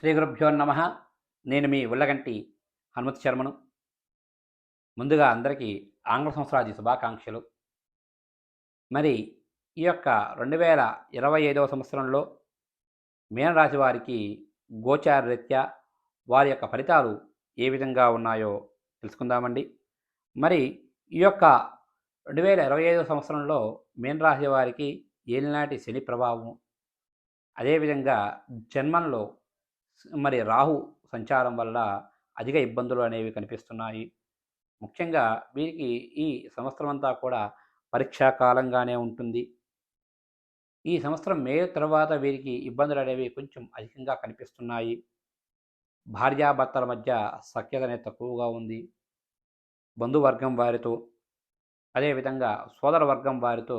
శ్రీ గురుభ్యో నమ. నేను మీ ఉల్లగంటి హనుమతి శర్మను. ముందుగా అందరికీ ఆంగ్ల సంవత్సరాది శుభాకాంక్షలు. మరి ఈ యొక్క రెండు వేల ఇరవై ఐదవ సంవత్సరంలో మీనరాశి వారికి గోచార రీత్యా వారి యొక్క ఫలితాలు ఏ విధంగా ఉన్నాయో తెలుసుకుందామండి. మరి ఈ యొక్క రెండు వేల ఇరవై ఐదవ సంవత్సరంలో మీనరాశి వారికి ఏలినాటి శని ప్రభావం అదేవిధంగా జన్మంలో మరి రాహు సంచారం వల్ల అధిక ఇబ్బందులు అనేవి కనిపిస్తున్నాయి. ముఖ్యంగా వీరికి ఈ సంవత్సరం అంతా కూడా పరీక్షాకాలంగానే ఉంటుంది. ఈ సంవత్సరం మే తర్వాత వీరికి ఇబ్బందులు అనేవి కొంచెం అధికంగా కనిపిస్తున్నాయి. భార్యాభర్తల మధ్య సఖ్యత అనేది తక్కువగా ఉంది. బంధువర్గం వారితో అదేవిధంగా సోదర వర్గం వారితో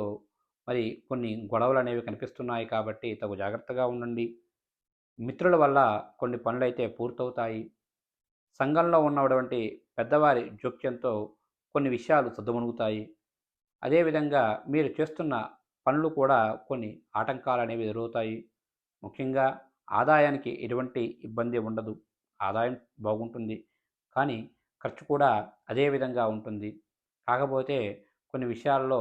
మరి కొన్ని గొడవలు అనేవి కనిపిస్తున్నాయి కాబట్టి తగు జాగ్రత్తగా ఉండండి. మిత్రుల వల్ల కొన్ని పనులైతే పూర్తవుతాయి. సంఘంలో ఉన్నటువంటి పెద్దవారి జోక్యంతో కొన్ని విషయాలు సద్దుమణుగుతాయి అదేవిధంగా మీరు చేస్తున్న పనులు కూడా కొన్ని ఆటంకాలు అనేవి ఎదురవుతాయి. ముఖ్యంగా ఆదాయానికి ఎటువంటి ఇబ్బంది ఉండదు. ఆదాయం బాగుంటుంది. కానీ ఖర్చు కూడా అదే విధంగా ఉంటుంది. కాకపోతే కొన్ని విషయాల్లో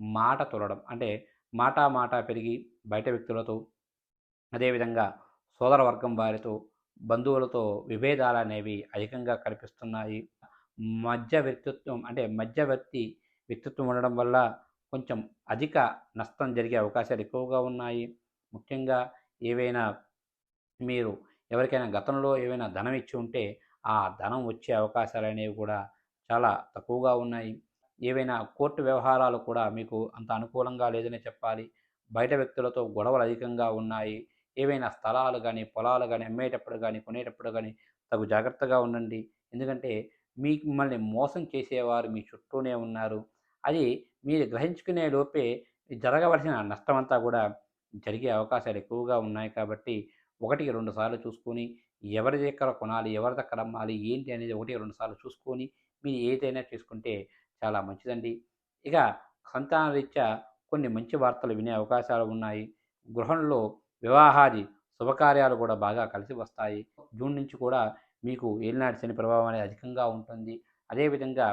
మాట తొలడం అంటే మాట మాట పెరిగి బయట వ్యక్తులతో అదేవిధంగా సోదరవర్గం వారితో బంధువులతో విభేదాలు అనేవి అధికంగా కనిపిస్తున్నాయి. మధ్య వ్యక్తిత్వం అంటే మధ్యవర్తి వ్యక్తిత్వం ఉండడం వల్ల కొంచెం అధిక నష్టం జరిగే అవకాశాలు ఎక్కువగా ఉన్నాయి. ముఖ్యంగా ఏవైనా మీరు ఎవరికైనా గతంలో ఏవైనా ధనం ఇచ్చి ఉంటే ఆ ధనం వచ్చే అవకాశాలు అనేవి కూడా చాలా తక్కువగా ఉన్నాయి. ఏవైనా కోర్టు వ్యవహారాలు కూడా మీకు అంత అనుకూలంగా లేదనే చెప్పాలి. బయట వ్యక్తులతో గొడవలు అధికంగా ఉన్నాయి. ఏవైనా స్థలాలు కానీ పొలాలు కానీ అమ్మేటప్పుడు కానీ కొనేటప్పుడు కానీ తగు జాగ్రత్తగా ఉండండి. ఎందుకంటే మీ మిమ్మల్ని మోసం చేసేవారు మీ చుట్టూనే ఉన్నారు. అది మీరు గ్రహించుకునే లోపే జరగవలసిన నష్టమంతా కూడా జరిగే అవకాశాలు ఎక్కువగా ఉన్నాయి కాబట్టి ఒకటికి రెండు సార్లు చూసుకొని ఎవరి దగ్గర కొనాలి ఎవరి దగ్గర అమ్మాలి ఏంటి అనేది ఒకటి రెండు సార్లు చూసుకొని మీరు ఏదైనా చేసుకుంటే చాలా మంచిదండి. ఇక సంతాన రీత్యా కొన్ని మంచి వార్తలు వినే అవకాశాలు ఉన్నాయి. గృహంలో వివాహాది శుభకార్యాలు కూడా బాగా కలిసి వస్తాయి. జూన్ నుంచి కూడా మీకు ఏలినాటి శని ప్రభావం అనేది అధికంగా ఉంటుంది. అదేవిధంగా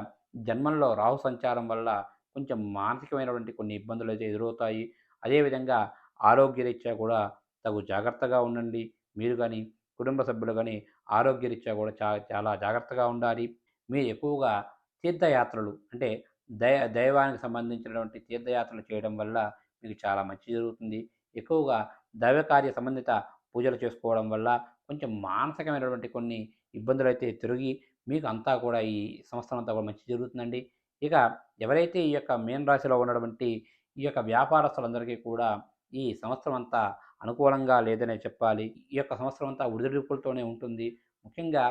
జన్మంలో రాహు సంచారం వల్ల కొంచెం మానసికమైనటువంటి కొన్ని ఇబ్బందులు అయితే ఎదురవుతాయి. అదేవిధంగా ఆరోగ్యరీత్యా కూడా తగు జాగ్రత్తగా ఉండండి. మీరు కానీ కుటుంబ సభ్యులు కానీ ఆరోగ్యరీత్యా కూడా చా చాలా జాగ్రత్తగా ఉండాలి. మీరు ఎక్కువగా తీర్థయాత్రలు అంటే దై దైవానికి సంబంధించినటువంటి తీర్థయాత్రలు చేయడం వల్ల మీకు చాలా మంచి జరుగుతుంది. ఎక్కువగా దైవకార్య సంబంధిత పూజలు చేసుకోవడం వల్ల కొంచెం మానసికమైనటువంటి కొన్ని ఇబ్బందులు అయితే తిరిగి మీకు అంతా కూడా ఈ సంవత్సరం అంతా కూడా మంచి జరుగుతుందండి. ఇక ఎవరైతే ఈ యొక్క మేన్ రాశిలో ఉన్నటువంటి ఈ యొక్క వ్యాపారస్తులందరికీ కూడా ఈ సంవత్సరం అంతా అనుకూలంగా లేదనే చెప్పాలి. ఈ యొక్క సంవత్సరం అంతా ఉడిదుడుకులతోనే ఉంటుంది. ముఖ్యంగా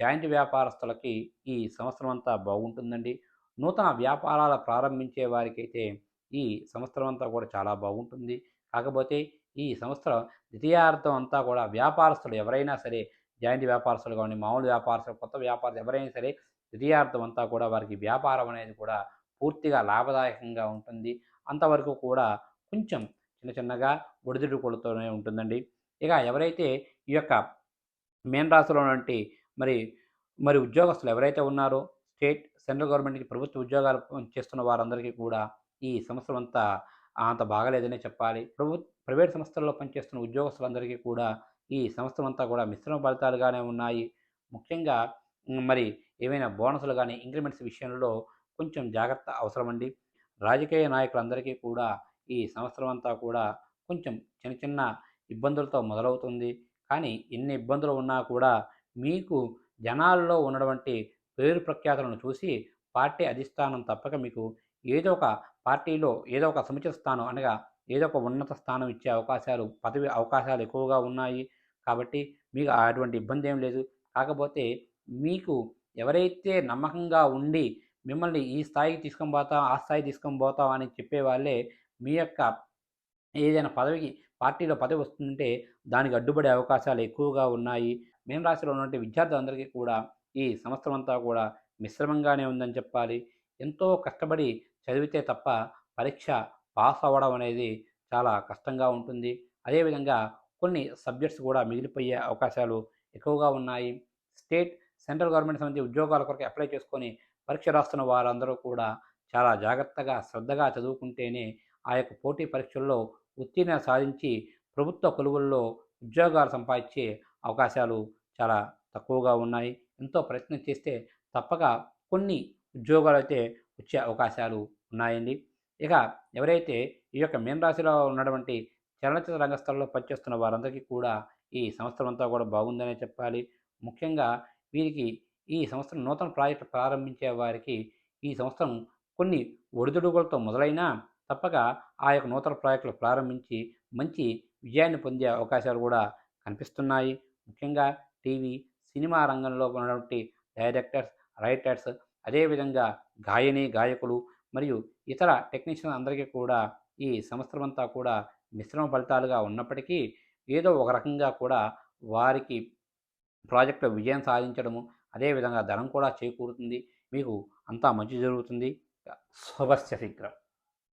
జాయింట్ వ్యాపారస్తులకి ఈ సంవత్సరం అంతా బాగుంటుందండి. నూతన వ్యాపారాలు ప్రారంభించే వారికైతే ఈ సంవత్సరం అంతా కూడా చాలా బాగుంటుంది. కాకపోతే ఈ సంవత్సరం ద్వితీయార్థం అంతా కూడా వ్యాపారస్తులు ఎవరైనా సరే జాయింట్ వ్యాపారస్తులు కానీ మామూలు వ్యాపారస్తులు కొత్త వ్యాపారస్తులు ఎవరైనా సరే ద్వితీయార్థం అంతా కూడా వారికి వ్యాపారం అనేది కూడా పూర్తిగా లాభదాయకంగా ఉంటుంది. అంతవరకు కూడా కొంచెం చిన్న చిన్నగా ఒడిదుడుకులతోనే ఉంటుందండి. ఇక ఎవరైతే ఈ యొక్క మేన్ రాశిలో వంటి మరి మరి ఉద్యోగస్తులు ఎవరైతే ఉన్నారో స్టేట్ సెంట్రల్ గవర్నమెంట్కి ప్రభుత్వ ఉద్యోగాలు చేస్తున్న వారందరికీ కూడా ఈ సంవత్సరం అంతా అంత బాగలేదనే చెప్పాలి. ప్రభు ప్రైవేట్ సంస్థల్లో పనిచేస్తున్న ఉద్యోగస్తులందరికీ కూడా ఈ సంస్థలంతా కూడా మిశ్రమ ఫలితాలుగానే ఉన్నాయి. ముఖ్యంగా మరి ఏమైనా బోనసులు కానీ ఇంక్రిమెంట్స్ విషయంలో కొంచెం జాగ్రత్త అవసరమండి. రాజకీయ నాయకులందరికీ కూడా ఈ సంవత్సరం అంతా కూడా కొంచెం చిన్న చిన్న ఇబ్బందులతో మొదలవుతుంది. కానీ ఎన్ని ఇబ్బందులు ఉన్నా కూడా మీకు జనాల్లో ఉన్నటువంటి పేరు ప్రఖ్యాతులను చూసి పార్టీ అధిష్టానం తప్పక మీకు ఏదో ఒక పార్టీలో ఏదో ఒక సముచిత స్థానం అనగా ఏదో ఒక ఉన్నత స్థానం ఇచ్చే అవకాశాలు పదవి అవకాశాలు ఎక్కువగా ఉన్నాయి కాబట్టి మీకు అటువంటి ఇబ్బంది ఏం లేదు. కాకపోతే మీకు ఎవరైతే నమ్మకంగా ఉండి మిమ్మల్ని ఈ స్థాయికి తీసుకొని పోతాం ఆ స్థాయికి తీసుకొని పోతాం అని చెప్పే వాళ్ళే మీ యొక్క ఏదైనా పదవికి పార్టీలో పదవి వస్తుందంటే దానికి అడ్డుపడే అవకాశాలు ఎక్కువగా ఉన్నాయి. మేము రాశిలో ఉన్నటువంటి విద్యార్థులందరికీ కూడా ఈ సంవత్సరం అంతా కూడా మిశ్రమంగానే ఉందని చెప్పాలి. ఎంతో కష్టపడి చదివితే తప్ప పరీక్ష పాస్ అవ్వడం అనేది చాలా కష్టంగా ఉంటుంది. అదేవిధంగా కొన్ని సబ్జెక్ట్స్ కూడా మిగిలిపోయే అవకాశాలు ఎక్కువగా ఉన్నాయి. స్టేట్ సెంట్రల్ గవర్నమెంట్ సంబంధించి ఉద్యోగాల కొరకు అప్లై చేసుకొని పరీక్ష రాస్తున్న వారందరూ కూడా చాలా జాగ్రత్తగా శ్రద్ధగా చదువుకుంటేనే ఆ యొక్క పోటీ పరీక్షల్లో ఉత్తీర్ణ సాధించి ప్రభుత్వ కొలువుల్లో ఉద్యోగాలు సంపాదించే అవకాశాలు చాలా తక్కువగా ఉన్నాయి. ఎంతో ప్రయత్నం చేస్తే తప్పక కొన్ని ఉద్యోగాలు అయితే వచ్చే అవకాశాలు ఉన్నాయండి. ఇక ఎవరైతే ఈ యొక్క మీనరాశిలో ఉన్నటువంటి చలనచిత్ర రంగస్థలంలో పనిచేస్తున్న వారందరికీ కూడా ఈ సంవత్సరం అంతా కూడా బాగుందనే చెప్పాలి. ముఖ్యంగా వీరికి ఈ సంవత్సరం నూతన ప్రాజెక్టు ప్రారంభించే వారికి ఈ సంవత్సరం కొన్ని ఒడిదుడుగులతో మొదలైనా తప్పక ఆ యొక్క నూతన ప్రాజెక్టులు ప్రారంభించి మంచి విజయాన్ని పొందే అవకాశాలు కూడా కనిపిస్తున్నాయి. ముఖ్యంగా టీవీ సినిమా రంగంలో ఉన్నటువంటి డైరెక్టర్స్ రైటర్స్ అదేవిధంగా గాయని గాయకులు మరియు ఇతర టెక్నీషియన్ అందరికీ కూడా ఈ సంవత్సరం అంతా కూడా మిశ్రమ ఫలితాలుగా ఉన్నప్పటికీ ఏదో ఒక రకంగా కూడా వారికి ప్రాజెక్టులో విజయం సాధించడము అదేవిధంగా ధనం కూడా చేకూరుతుంది. మీకు అంతా మంచి జరుగుతుంది. శుభస్య శీఘ్రం